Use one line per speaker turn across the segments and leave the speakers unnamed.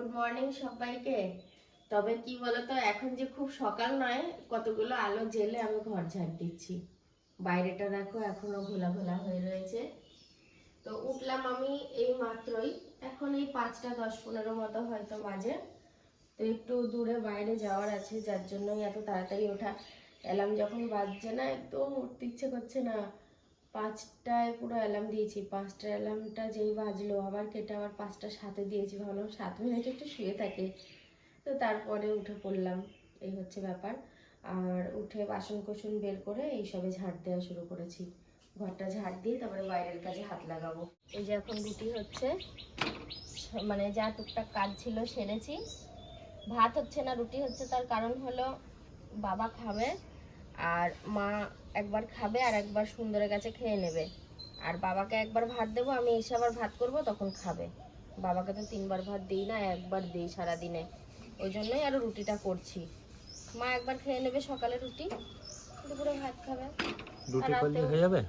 Good morning সবাইকে। তবে কি বলতো, এখন যে খুব সকাল নয়, কতগুলো আলো জেলে আমি ঘর ঝাড় দিচ্ছি। বাইরেটা দেখো এখনও ঘোলা ঘোলা হয়ে রয়েছে। তো উঠলাম আমি এই মাত্রই। এখন এই পাঁচটা দশ পনেরো মতো হয়তো বাজে। তো একটু দূরে বাইরে যাওয়ার আছে, যার জন্যই এত তাড়াতাড়ি ওঠা। এলাম যখন বাজছে না, একদম উঠতে ইচ্ছে করছে না। পাঁচটায় পুরো অ্যালার্ম দিয়েছি। পাঁচটা অ্যালার্মটা যেই বাজলো, আবার কেটে আবার পাঁচটা সাথে দিয়েছি। ভাবলাম সাত মিনিট একটু শুয়ে থাকে। তো তারপরে উঠে পড়লাম, এই হচ্ছে ব্যাপার। আর উঠে বাসন কোসন বের করে এই সবে ঝাড় দেওয়া শুরু করেছি। ঘরটা ঝাড় দিয়ে তারপরে বাইরের কাজে হাত লাগাবো। এই যে এখন রুটি হচ্ছে মানে যা টুকটাক কাজ ছিল সেরেছি। ভাত হচ্ছে না, রুটি হচ্ছে, তার কারণ হলো বাবা খাবে। আর মা একবার খাবে আর একবার সুন্দরের কাছে খেয়ে নেবে। আর বাবাকে একবার ভাত দেবো আমি এসে আবার ভাত করব তখন খাবে। বাবাকে তো তিনবার ভাত দিই না একবার দিই সারাদিনে। ওই জন্যই আরও রুটিটা করছি। মা একবার খেয়ে নেবে সকালে রুটি দুপুরে ভাত খাবে।
রুটি করলে হয়ে যাবে?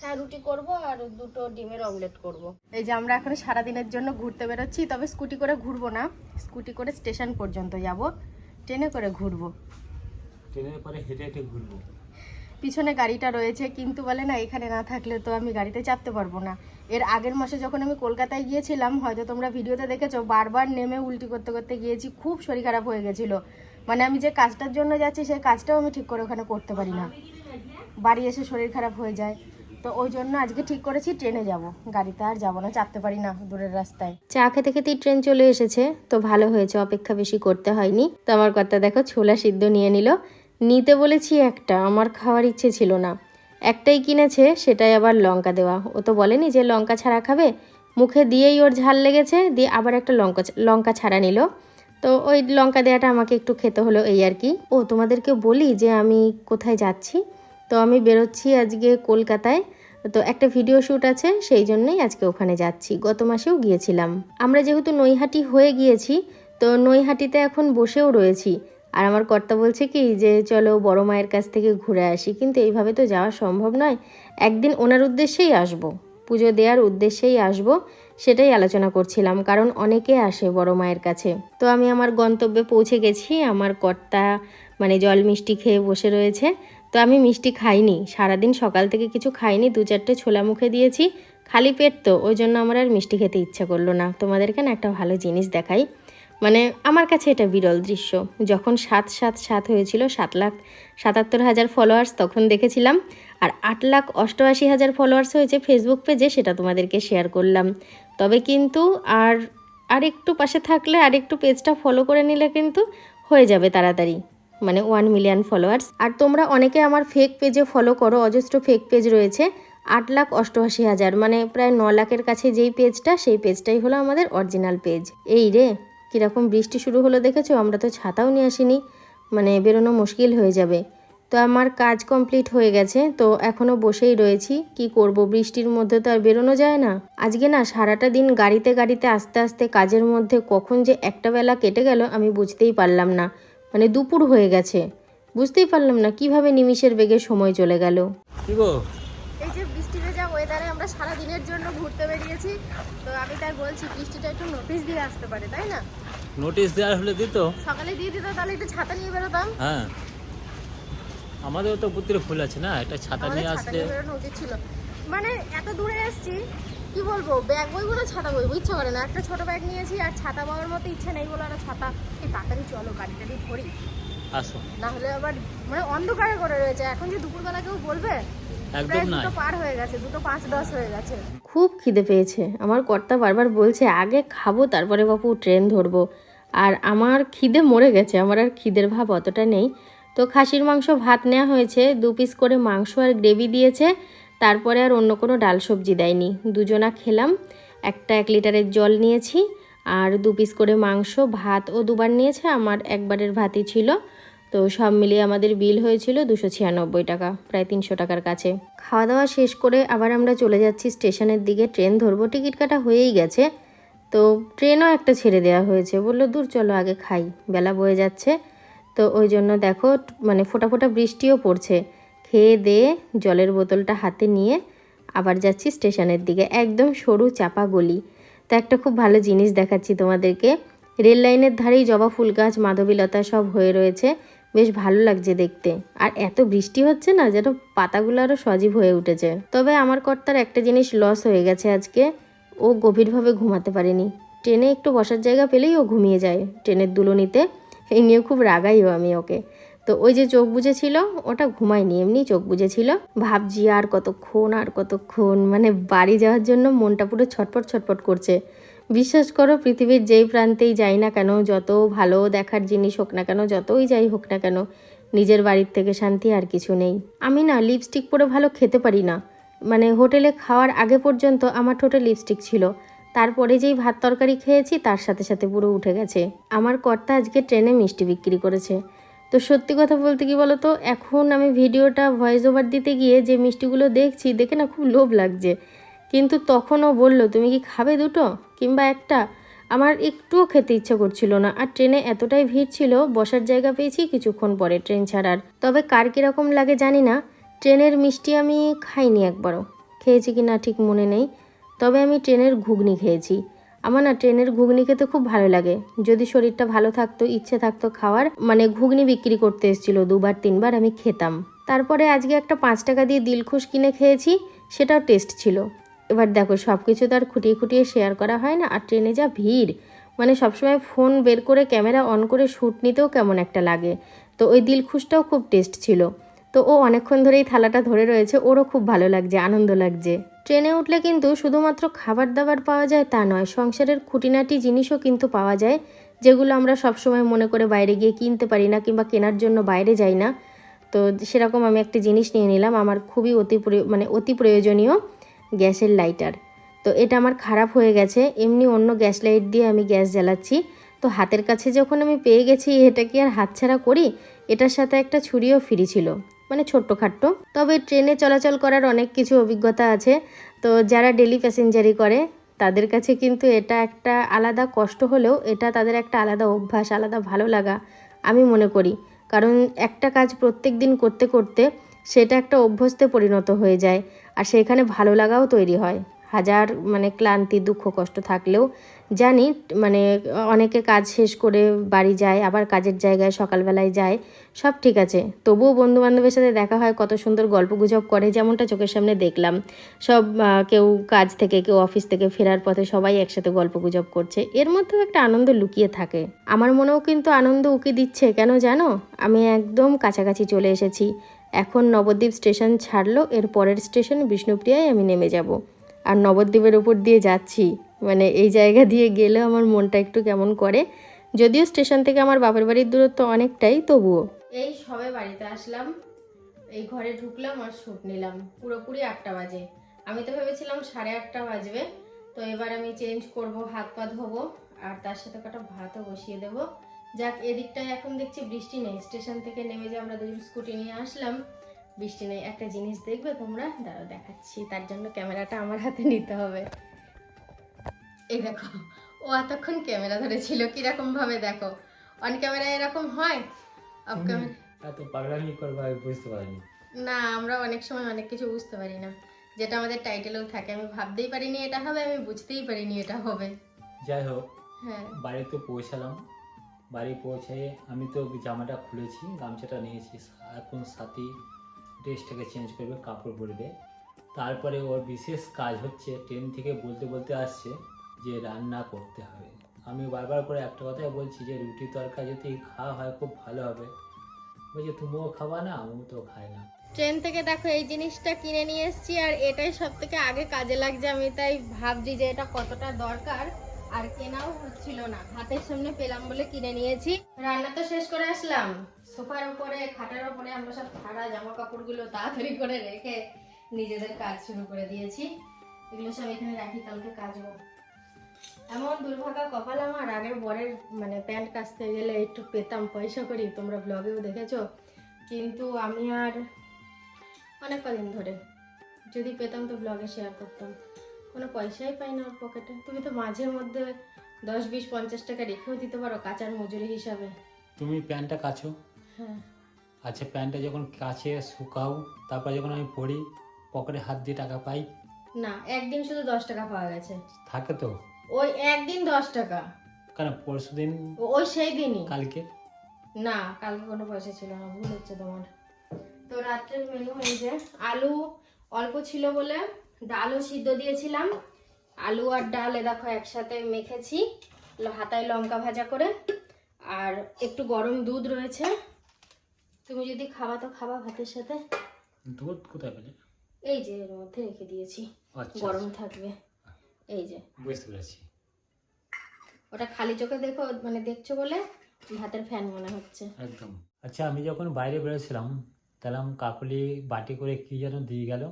হ্যাঁ রুটি করব আর দুটো ডিমের অমলেট করব। এই যে আমরা এখন সারাদিনের জন্য ঘুরতে বেরোচ্ছি তবে স্কুটি করে ঘুরবো না। স্কুটি করে স্টেশন পর্যন্ত যাব। ট্রেনে করে ঘুরবো।
ট্রেনের পরে হেঁটে হেঁটে ঘুরবো।
পিছনে গাড়িটা রয়েছে কিন্তু বলে না এখানে না থাকলে তো আমি গাড়িতে চাপতে পারব না। এর আগের মাসে যখন আমি কলকাতায় গিয়েছিলাম হয়তো তোমরা ভিডিওতে দেখেছ বারবার নেমে উল্টি করতে করতে গিয়েছি খুব শরীর খারাপ হয়ে গেছিল। মানে আমি যে কাজটার জন্য যাচ্ছি সেই কাজটাও আমি ঠিক করে ওখানে করতে পারি না। বাড়ি এসে শরীর খারাপ হয়ে যায়। তো ওই জন্য আজকে ঠিক করেছি ট্রেনে যাব। গাড়িতে আর যাব না চাপতে পারি না দূরের রাস্তায়। চা খেতে খেতেই ট্রেন চলে এসেছে তো ভালো হয়েছে অপেক্ষা বেশি করতে হয়নি। তো আমার কথা দেখো ছোলা সিদ্ধ নিয়ে নিল। নিতে বলেছি একটা, আমার খাওয়ার ইচ্ছে ছিল না। একটাই কিনেছে, সেটাই আবার লঙ্কা দেওয়া। ও তো বলেনি যে লঙ্কা ছাড়া খাবে। মুখে দিয়েই ওর ঝাল লেগেছে, দিয়ে আবার একটা লঙ্কা লঙ্কা ছাড়া নিল। তো ওই লঙ্কা দেওয়াটা আমাকে একটু খেতে হলো এই আর কি। ও, তোমাদেরকে বলি যে আমি কোথায় যাচ্ছি? তো আমি বেরোচ্ছি আজকে কলকাতায়। তো একটা ভিডিও শ্যুট আছে, সেই জন্যই আজকে ওখানে যাচ্ছি। গত মাসেও গিয়েছিলাম। আমরা যেহেতু নৈহাটি হয়ে গিয়েছি, তো নৈহাটিতে এখন বসেও রয়েছি। আর আমার কর্তা বলছে কি যে, চলো বড় মায়ের কাছ থেকে ঘুরে আসি। কিন্তু এইভাবে তো যাওয়া সম্ভব নয়। একদিন ওনার উদ্দেশ্যেই আসব। পুজো দেওয়ার উদ্দেশ্যেই আসব, সেটাই আলোচনা করছিলাম, কারণ অনেকে আসে বড় মায়ের কাছে। তো আমি আমার গন্তব্যে পৌঁছে গেছি। আমার কর্তা মানে জল মিষ্টি খেয়ে বসে রয়েছে। তো আমি মিষ্টি খাইনি। সারাদিন সকাল থেকে কিছু খাইনি। দু চারটে ছোলা মুখে দিয়েছি। খালি পেট তো, ওই জন্য আমার আর মিষ্টি খেতে ইচ্ছা করল না। তোমাদেরকে না একটা ভালো জিনিস দেখাই। মানে আমার কাছে এটা বিরল দৃশ্য। যখন সাত সাত সাত হয়েছিল, সাত লাখ সাতাত্তর হাজার ফলোয়ার্স তখন দেখেছিলাম, আর আট লাখ অষ্টআশি হাজার ফলোয়ার্স হয়েছে ফেসবুক পেজে সেটা তোমাদেরকে শেয়ার করলাম। তবে কিন্তু আর আর একটু পাশে থাকলে, আর একটু পেজটা ফলো করে নিলে কিন্তু হয়ে যাবে তাড়াতাড়ি মানে ওয়ান মিলিয়ন ফলোয়ার্স আর তোমরা অনেকে আমার ফেক পেজে ফলো করো, অজস্র ফেক পেজ রয়েছে, আট লাখ অষ্টআশি হাজার মানে প্রায় ন লাখের কাছে যেই পেজটা সেই পেজটাই হলো আমাদের অরিজিনাল পেজ এই রে! কীরকম বৃষ্টি শুরু হলো দেখেছ? আমরা তো ছাতাও নিয়ে আসিনি। মানে বেরোনো মুশকিল হয়ে যাবে। তো আমার কাজ কমপ্লিট হয়ে গেছে। তো এখনও বসেই রয়েছি। কি করব? বৃষ্টির মধ্যে তো আর বেরোনো যায় না। আজকে না সারাটা দিন গাড়িতে গাড়িতে আস্তে আস্তে কাজের মধ্যে কখন যে একটা বেলা কেটে গেল আমি বুঝতেই পারলাম না। মানে দুপুর হয়ে গেছে। বুঝতেই পারলাম না কীভাবে নিমিষের বেগে সময় চলে গেল। ওয়েদারে আমরা সারা দিনের জন্য ঘুরতে বেরিয়েছি। তো আমি তাই বলছি বৃষ্টিটা একটু নোটিশ দিয়ে আসতে পারে তাই না?
নোটিশ দেওয়ার হলে দিত।
সকালে দিয়ে দিত তাহলে একটু ছাতা নিয়ে বেরোতাম।
হ্যাঁ। আমাদেরও তো বুদ্ধির ফুল আছে না একটা ছাতা নিয়ে আসলে
উচিত ছিল। মানে এত দূরে এসেছি কি বলব ব্যাগ বইবো না ছাতা বইবো ইচ্ছা করে না। একটা ছোট ব্যাগ নিয়েছি আর ছাতা পাওয়ার মতো ইচ্ছা নেই বলে আর ছাতা এই তাড়াতাড়ি চলো গাড়িটা দিয়ে ধরি।
আসো।
না হলে আবার মানে অন্ধকারে করে রয়েছে। এখন যে দুপুরবেলা কেউ বলবে
একদম
পার হয়ে গেছে দুটো পাঁচ দশ হয়ে গেছে। খুব খিদে পেয়েছে। আমার কর্তা বারবার বলছে আগে খাব তারপরে বাপু ট্রেন ধরবো। আর আমার খিদে মরে গেছে আমার আর খিদের ভাব অতটা নেই। তো খাসির মাংস ভাত নেওয়া হয়েছে দু পিস করে মাংস আর গ্রেভি দিয়েছে। তারপরে আর অন্য কোনো ডাল সবজি দেয়নি। দুজনা খেলাম একটা এক লিটারের জল নিয়েছি আর দু পিস করে মাংস ভাত ও দুবার নিয়েছে। আমার একবারের ভাতই ছিল। তো সব মিলিয়ে আমাদের বিল হয়েছিল দুশো ছিয়ানব্বই টাকা, প্রায় তিনশো টাকার কাছে। খাওয়া দাওয়া শেষ করে আবার আমরা চলে যাচ্ছি স্টেশনের দিকে। ট্রেন ধরবো, টিকিট কাটা হয়েই গেছে। তো ট্রেনও একটা ছেড়ে দেওয়া হয়েছে, বলল, দূর চলো, আগে খাই। বেলা বয়ে যাচ্ছে। তো ওই জন্য দেখো মানে ফোটা ফোটা বৃষ্টিও পড়ছে। খেয়ে দিয়ে জলের বোতলটা হাতে নিয়ে আবার যাচ্ছি স্টেশনের দিকে। একদম সরু, চাপা গলি। তো একটা খুব ভালো জিনিস দেখাচ্ছি তোমাদেরকে। রেল লাইনের ধারেই জবা ফুল গাছ, মাধবীলতা সব হয়ে রয়েছে। বেশ ভালো লাগছে দেখতে। আর এত বৃষ্টি হচ্ছে না যেন পাতাগুলো আরও সজীব হয়ে উঠেছে। তবে আমার কর্তার একটা জিনিস লস হয়ে গেছে আজকে। ও গভীরভাবে ঘুমাতে পারেনি। ট্রেনে একটু বসার জায়গা পেলেই ও ঘুমিয়ে যায়। ট্রেনের দুলনিতে। এই নিয়ে খুব রাগাইও আমি ওকে। তো ওই যে চোখ বুঝেছিল ওটা ঘুমায়নি, এমনি চোখ বুঝেছিল ভাবছি আর কতক্ষণ আর কতক্ষণ মানে বাড়ি যাওয়ার জন্য মনটা পুরো ছটপট ছটপট করছে। বিশ্বাস করো, পৃথিবীর যেই প্রান্তেই যাই না কেন, যত ভালো দেখার জিনিস হোক না কেন, যতই যাই হোক না কেন, নিজের বাড়ির থেকে শান্তি আর কিছু নেই। আমি না লিপস্টিক পরে ভালো খেতে পারি না। মানে হোটেলে খাওয়ার আগে পর্যন্ত আমার ঠোঁটে লিপস্টিক ছিল। তারপরে যেই ভাত তরকারি খেয়েছি, তার সাথে সাথে পুরো উঠে গেছে। আমার কর্তা আজকে ট্রেনে মিষ্টি বিক্রি করেছে। তো সত্যি কথা বলতে কি বলো তো এখন আমি ভিডিওটা ভয়েস ওভার দিতে গিয়ে যে মিষ্টিগুলো দেখছি, দেখে না খুব লোভ লাগছে। কিন্তু তখনও বলল, তুমি কি খাবে দুটো কিংবা একটা? আমার একটুও খেতে ইচ্ছে করছিল না আর ট্রেনে এতটাই ভিড় ছিল, বসার জায়গা পেয়েছি কিছুক্ষণ পরে ট্রেন ছাড়ার। তবে কার কীরকম লাগে জানি না, ট্রেনের মিষ্টি আমি খাইনি একবারও। খেয়েছি কি না ঠিক মনে নেই, তবে আমি ট্রেনের ঘুগনি খেয়েছি। আমার না ট্রেনের ঘুগনি খেতে খুব ভালো লাগে। যদি শরীরটা ভালো থাকতো, ইচ্ছে থাকতো খাওয়ার মানে ঘুগনি বিক্রি করতে এসেছিল দুবার, তিনবার আমি খেতাম। তারপরে আজকে একটা পাঁচ টাকা দিয়ে দিলখুশ কিনে খেয়েছি, সেটাও টেস্ট ছিল। এবার দেখো সব কিছু তো আর খুঁটিয়ে খুঁটিয়ে শেয়ার করা হয় না, আর ট্রেনে যা ভিড় মানে সবসময় ফোন বের করে ক্যামেরা অন করে শ্যুট নিতেও কেমন একটা লাগে। তো ওই দিলখুশটাও খুব টেস্ট ছিল। তো ও অনেকক্ষণ ধরেই থালাটা ধরে রয়েছে, ওরও খুব ভালো লাগছে, আনন্দ লাগছে। ট্রেনে উঠলে কিন্তু শুধুমাত্র খাবার দাবার পাওয়া যায় তা নয়, সংসারের খুঁটিনাটি জিনিসও কিন্তু পাওয়া যায়, যেগুলো আমরা সবসময় মনে করে বাইরে গিয়ে কিনতে পারি না কিংবা কেনার জন্য বাইরে যাই না। তো সেরকম আমি একটা জিনিস নিয়ে নিলাম, আমার খুবই অতি মানে অতি প্রয়োজনীয়। গ্যাসের লাইটার। তো এটা আমার খারাপ হয়ে গেছে, এমনি অন্য গ্যাস লাইট দিয়ে আমি গ্যাস জ্বালাচ্ছি। তো হাতের কাছে যখন আমি পেয়ে গেছি এটা কি আর হাতছাড়া করি? এটার সাথে একটা ছুরিও ফ্রি ছিল মানে ছোট্টখাট্ট তবে ট্রেনে চলাচল করার অনেক কিছু অভিজ্ঞতা আছে। তো যারা ডেলি প্যাসেঞ্জারি করে, তাদের কাছে কিন্তু এটা একটা আলাদা কষ্ট হলেও এটা তাদের একটা আলাদা অভ্যাস, আলাদা ভালো লাগা, আমি মনে করি। কারণ একটা কাজ প্রত্যেক দিন করতে করতে সেটা একটা অভ্যস্তে পরিণত হয়ে যায়। আর সেখানে ভালো লাগাও তৈরি হয়। হাজার মানে ক্লান্তি, দুঃখ, কষ্ট থাকলেও জানি মানে অনেকে কাজ শেষ করে বাড়ি যায়, আবার কাজের জায়গায় সকালবেলায় যায়, সব ঠিক আছে। তবুও বন্ধু বান্ধবের সাথে দেখা হয়, কত সুন্দর গল্প গুজব করে, যেমনটা চোখের সামনে দেখলাম। সব কেউ কাজ থেকে, কেউ অফিস থেকে ফেরার পথে সবাই একসাথে গল্প গুজব করছে। এর মধ্যেও একটা আনন্দ লুকিয়ে থাকে। আমার মনেও কিন্তু আনন্দ উকি দিচ্ছে, কেন জানো? আমি একদম কাছাকাছি চলে এসেছি। এখন নবদ্বীপ স্টেশন ছাড়লো, এর পরের স্টেশন বিষ্ণুপ্রিয়ায় আমি নেমে যাব। আর নবদ্বীপের উপর দিয়ে যাচ্ছি মানে এই জায়গা দিয়ে গেলেও আমার মনটা একটু কেমন করে? যদিও স্টেশন থেকে আমার বাপের বাড়ির দূরত্ব অনেকটাই, তবুও। এই সবে বাড়িতে আসলাম। এই ঘরে ঢুকলাম আর শ্যুট নিলাম। পুরোপুরি আটটা বাজে। আমি তো ভেবেছিলাম সাড়ে আটটা বাজবে। তো এবার আমি চেঞ্জ করব হাত পা ধোবো, আর তার সাথে কটা ভাতও বসিয়ে দেবো। যাক এদিকটায় এখন দেখছি বৃষ্টি নেই। স্টেশন থেকে নেমে যে আমরা দুজন স্কুটি নিয়ে আসলাম বৃষ্টি নেই। একটা জিনিস দেখবে তোমরা? দাঁড়াও দেখাচ্ছি। তার জন্য ক্যামেরাটা আমার হাতে নিতে হবে। এই দেখো ও এতক্ষণ ক্যামেরা ধরেছিল কীরকম ভাবে দেখো? অন ক্যামেরায় এরকম হয়? অফ ক্যামেরা
এত পাগলামি করব আমি বুঝতে পারিনি।
না আমরা অনেক সময় অনেক কিছু বুঝতে পারি না। যেটা আমাদের টাইটেলেও থাকে আমি ভাবতেই পারিনি এটা হবে আমি বুঝতেই পারিনি এটা হবে।
যাই হোক
হ্যাঁ।
বাড়িতে পৌঁছালাম। বাড়ি পৌঁছে আমি তো জামাটা খুলেছি, গামছাটা নিয়েছি। এখন সাথী ড্রেসটাকে চেঞ্জ করবে, কাপড় পরবে। তারপরে ওর বিশেষ কাজ হচ্ছে ট্রেন থেকে বলতে বলতে আসছে যে রান্না করতে হবে। আমি বারবার করে একটা কথাই বলছি যে রুটি তরকা যদি খাওয়া হয় খুব ভালো হবে। বলছে, তুমিও খাবা না, আমিও তো খাই না।
ট্রেন থেকে দেখো এই জিনিসটা কিনে নিয়ে এসেছি আর এটাই সব থেকে আগে কাজে লাগছে। আমি তাই ভাবছি যে এটা কতটা দরকার। আর কেনাও হচ্ছিল না। হাতের সামনে পেলাম বলে কিনে নিয়েছি। রান্না তো শেষ করে আসলাম। সোফার উপরে, খাটার উপরে আমরা সব সারা জামা কাপড়গুলো তাড়াতাড়ি করে রেখে নিজেদের কাজ শুরু করে দিয়েছি। এগুলো সব এখানে রাখি, কালকে কাচবো এমন দুর্ভাগা কপাল আমার। আগের বরের মানে প্যান্ট কাচতে গেলে একটু পেতাম পয়সা করি, তোমরা ব্লগেও দেখেছ। কিন্তু আমি আর অনেক কদিন ধরে যদি পেতাম তো ব্লগে শেয়ার করতাম। কোনো পয়সাই পাই না ওর পকেটে তুমি তো মাঝে মধ্যে দশ বিশ পঞ্চাশ টাকা রেখেও দিতে পারো কাঁচার মজুরি হিসাবে।
তুমি প্যান্টটা কাছো?
হ্যাঁ।
আচ্ছা প্যান্টটা যখন কাছে শুকাও তারপর যখন আমি পড়ি পকেটে হাত দিয়ে টাকা পাই?
না একদিন শুধু দশ টাকা পাওয়া গেছে।
থাকে তো?
ওই একদিন দশ টাকা।
কেন পরশু দিন?
ওই সেই দিনই।
কালকে?
না কালকে কোনো পয়সা ছিল না ভুল হচ্ছে তোমার। তো রাত্রের মেনু এই যে আলু অল্প ছিল বলে ডালও সিদ্ধ দিয়েছিলাম। আলু আর ডাল এ দেখো একসাথে মেখেছি হাতায় লঙ্কা ভাজা করে। আর একটু গরম দুধ রয়েছে। তুমি যদি খাবা তো খাবা ভাতের সাথে।
দুধ কোথায় পেলে?
এই যে এর মধ্যে রেখে দিয়েছি।
আচ্ছা
গরম থাকবে। এই যে।
বুঝতে পেরেছি।
ওটা খালি চোখে দেখো মানে দেখছ বলে ভাতের ফ্যান মনে হচ্ছে।
একদম। আচ্ছা আমি যখন বাইরে বেরোছিলাম তাহলে কাকুলি বাটি করে কি যেন দিয়ে গেল।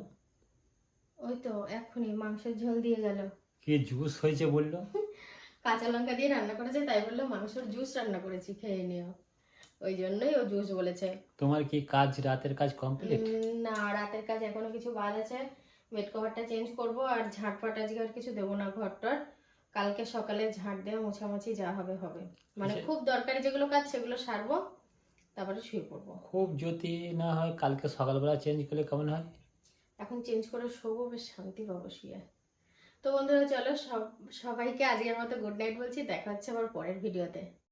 ওই তো এক্ষুনি মাংসের ঝোল দিয়ে গেল।
কি জুস হয়েছে বলল?
কাঁচা লঙ্কা দিয়ে রান্না করেছে তাই বলল মাংসের জুস রান্না করেছি খেয়ে নিও। ওই জন্যই ও জুস বলেছে।
তোমার কি কাজ রাতের কাজ কমপ্লিট
না রাতের কাজ এখনও কিছু বাদ আছে। বেড কভারটা চেঞ্জ করব আর ঝাঁটফাট আজকে আর কিছু দেবো না ঘরটার। কালকে সকালে ঝাঁট দেওয়া মোছামাছি যা হবে হবে। মানে
আচ্ছা।
খুব দরকারি যেগুলো কাজ সেগুলো সারবো তারপরে শুয়ে পড়ব।
খুব যদি না হয় কালকে সকালবেলা চেঞ্জ করলে কেমন হয়?
এখন চেঞ্জ করে শোবো, বেশ শান্তি পাবো শুয়ে। তো বন্ধুরা, চলো সব, সবাইকে আজকের মতো গুড নাইট বলছি, দেখা হচ্ছে আবার পরের ভিডিওতে